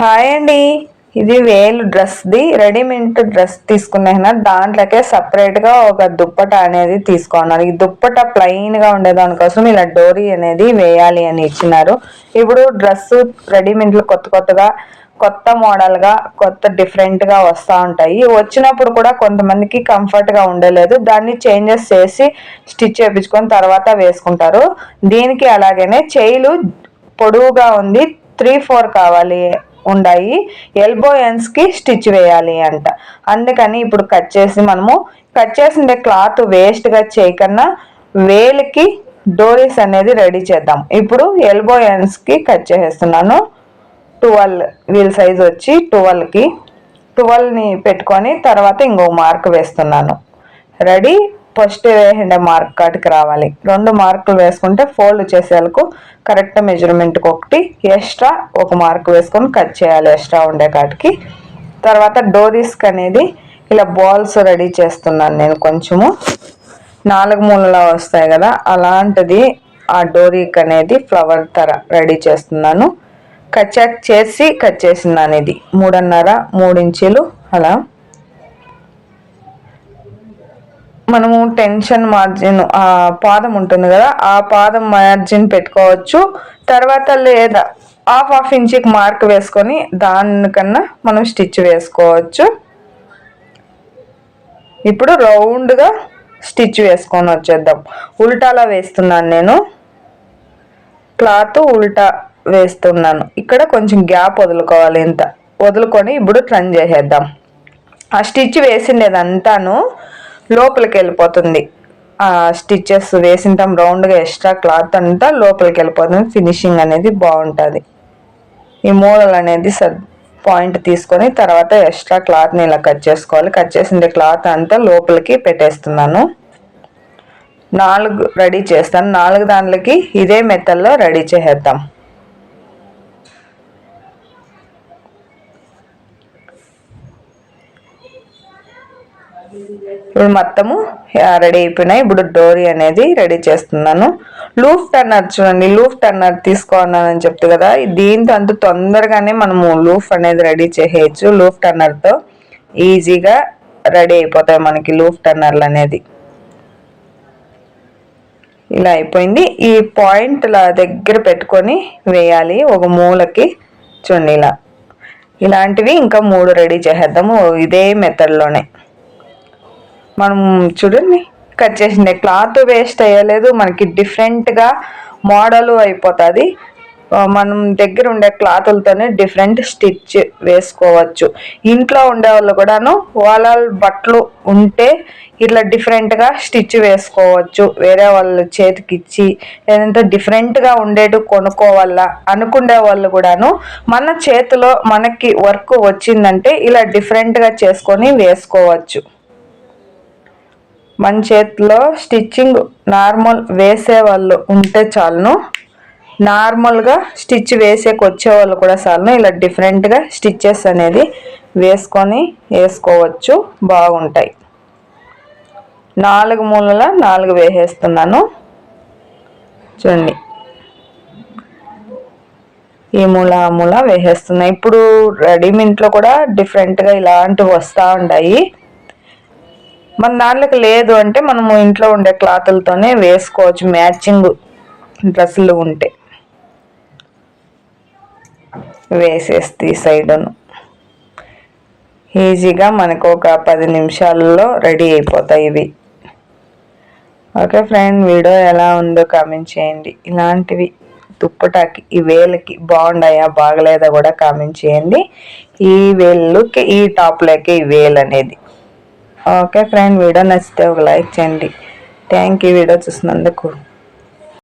Hi అండి. ఇది వేలు డ్రెస్ది రెడీమేడ్ డ్రెస్ తీసుకున్నా దాంట్లోకే సపరేట్గా ఒక దుప్పట అనేది తీసుకున్నారు ఈ దుప్పట ప్లెయిన్గా ఉండేదానికోసం ఇలా డోరీ అనేది వేయాలి అని ఇచ్చినారు. ఇప్పుడు డ్రెస్ రెడీమేడ్లు కొత్త కొత్తగా కొత్త మోడల్గా కొత్త డిఫరెంట్గా వస్తూ ఉంటాయి. వచ్చినప్పుడు కూడా కొంతమందికి కంఫర్ట్గా ఉండలేదు. దాన్ని చేంజెస్ చేసి స్టిచ్ చేయించుకొని తర్వాత వేసుకుంటారు. దీనికి అలాగనే చేయిలు పొడవుగా ఉంది. త్రీ ఫోర్ కావాలి. ఉన్నాయి ఎల్బో ఎండ్స్కి స్టిచ్ వేయాలి అంట. అందుకని ఇప్పుడు కట్ చేసి మనము కట్ చేసిన క్లాత్ వేస్ట్గా చేయకన్నా వేలికి డోరీస్ అనేది రెడీ చేద్దాం. ఇప్పుడు ఎల్బో ఎండ్స్కి కట్ చేసేస్తున్నాను. ట్వెల్వ్ వీల్ సైజ్ వచ్చి ట్వెల్వ్కి ట్వెల్వ్ని పెట్టుకొని తర్వాత ఇంకో మార్క్ వేస్తున్నాను. రెడీ ఫస్ట్ వేసిండే మార్క్ కాటికి రావాలి. రెండు మార్కులు వేసుకుంటే ఫోల్డ్ చేసేందుకు కరెక్ట్ మెజర్మెంట్కి ఒకటి ఎక్స్ట్రా ఒక మార్క్ వేసుకొని కట్ చేయాలి ఎక్స్ట్రా ఉండే కాటికి. తర్వాత డోరీస్కి అనేది ఇలా బాల్స్ రెడీ చేస్తున్నాను నేను కొంచెము. నాలుగు మూలలో వస్తాయి కదా అలాంటిది ఆ డోరీక్ అనేది ఫ్లవర్ తర రెడీ చేస్తున్నాను. కట్ చేసి కట్ చేసిందాను ఇది. మూడున్నర మూడు ఇంచీలు అలా. మనము టెన్షన్ మార్జిన్ ఆ పాదం ఉంటుంది కదా ఆ పాదం మార్జిన్ పెట్టుకోవచ్చు. తర్వాత లేదా హాఫ్ హాఫ్ ఇంచ్కి మార్క్ వేసుకొని దానికన్నా మనం స్టిచ్ వేసుకోవచ్చు. ఇప్పుడు రౌండ్గా స్టిచ్ వేసుకొని వచ్చేద్దాం. ఉల్టాలా వేస్తున్నాను నేను. క్లాత్ ఉల్టా వేస్తున్నాను. ఇక్కడ కొంచెం గ్యాప్ వదులుకోవాలి ఇంత. వదులుకొని ఇప్పుడు ట్రన్ చేసేద్దాం. ఆ స్టిచ్ వేసిండేదంతాను. లోపలికి వెళ్ళిపోతుంది స్టిచ్చెస్ వేసింటాం రౌండ్గా ఎక్స్ట్రా క్లాత్ అంతా లోపలికి వెళ్ళిపోతుంది ఫినిషింగ్ అనేది బాగుంటుంది. ఈ మూలలు అనేది సర్ పాయింట్ తీసుకొని తర్వాత ఎక్స్ట్రా క్లాత్ని ఇలా కట్ చేసుకోవాలి. కట్ చేసిన క్లాత్ అంతా లోపలికి పెట్టేస్తున్నాను. నాలుగు రెడీ చేస్తాను. నాలుగు దాంట్లకి ఇదే మెత్తల్లో రెడీ చేసేద్దాం. ఇప్పుడు మొత్తము రెడీ అయిపోయినాయి. ఇప్పుడు డోరీ అనేది రెడీ చేస్తున్నాను. లూఫ్ టర్నర్ చూడండి లూఫ్ టర్నర్ తీసుకున్నానని చెప్తే కదా దీంతో అంత తొందరగానే మనము లూఫ్ అనేది రెడీ చేసేయచ్చు లూఫ్ టర్నర్తో ఈజీగా రెడీ అయిపోతాయి మనకి లూఫ్ టర్నర్లు అనేది. ఇలా అయిపోయింది. ఈ పాయింట్ల దగ్గర పెట్టుకొని వేయాలి. ఒక మూలకి చూడండి ఇలా. ఇలాంటివి ఇంకా మూడు రెడీ చేసేద్దాము. ఇదే మెథడ్లోనే మనం చూడండి కట్ చేసిండే. క్లాత్ వేస్ట్ అయ్యలేదు మనకి డిఫరెంట్గా మోడల్ అయిపోతుంది. మనం దగ్గర ఉండే క్లాతులతోనే డిఫరెంట్ స్టిచ్ వేసుకోవచ్చు. ఇంట్లో ఉండే వాళ్ళు కూడాను వాళ్ళ బట్టలు ఉంటే ఇట్లా డిఫరెంట్గా స్టిచ్ వేసుకోవచ్చు. వేరే వాళ్ళ చేతికి ఇచ్చి లేదంటే డిఫరెంట్గా ఉండేటి కొనుక్కోవాలా అనుకునే వాళ్ళు కూడాను మన చేతిలో మనకి వర్క్ వచ్చిందంటే ఇలా డిఫరెంట్గా చేసుకొని వేసుకోవచ్చు. మన చేతిలో స్టిచ్చింగ్ నార్మల్ వేసే వాళ్ళు ఉంటే చాలును. నార్మల్గా స్టిచ్ వేసేకి వచ్చేవాళ్ళు కూడా చాలును. ఇలా డిఫరెంట్గా స్టిచ్చెస్ అనేది వేసుకొని వేసుకోవచ్చు. బాగుంటాయి. నాలుగు మూలల నాలుగు వేసేస్తున్నాను. చూడండి. ఈ మూల ఆ మూల వేసేస్తున్నాయి ఇప్పుడు రెడీమేడ్లో కూడా డిఫరెంట్గా ఇలాంటివి వస్తూ ఉంటాయి మన దాంట్లోకి లేదు అంటే మనము ఇంట్లో ఉండే క్లాతులతోనే వేసుకోవచ్చు మ్యాచింగ్ డ్రెస్సులు ఉంటే. వేసేస్తే ఈ సైడును. ఈజీగా మనకు ఒక పది నిమిషాల్లో రెడీ అయిపోతాయి ఇవి. ఓకే ఫ్రెండ్ వీడియో ఎలా ఉందో కామెంట్ చేయండి. ఇలాంటివి దుప్పటాకి ఈ వేలకి బాగుండాయా బాగలేదా కూడా కామెంట్ చేయండి. ఈ వేలుకి ఈ టాప్లోకి ఈ వేలు అనేది. ఓకే ఫ్రెండ్ వీడియో నచ్చితే ఒక లైక్ చేయండి. థ్యాంక్ యూ వీడియో చూసినందుకు.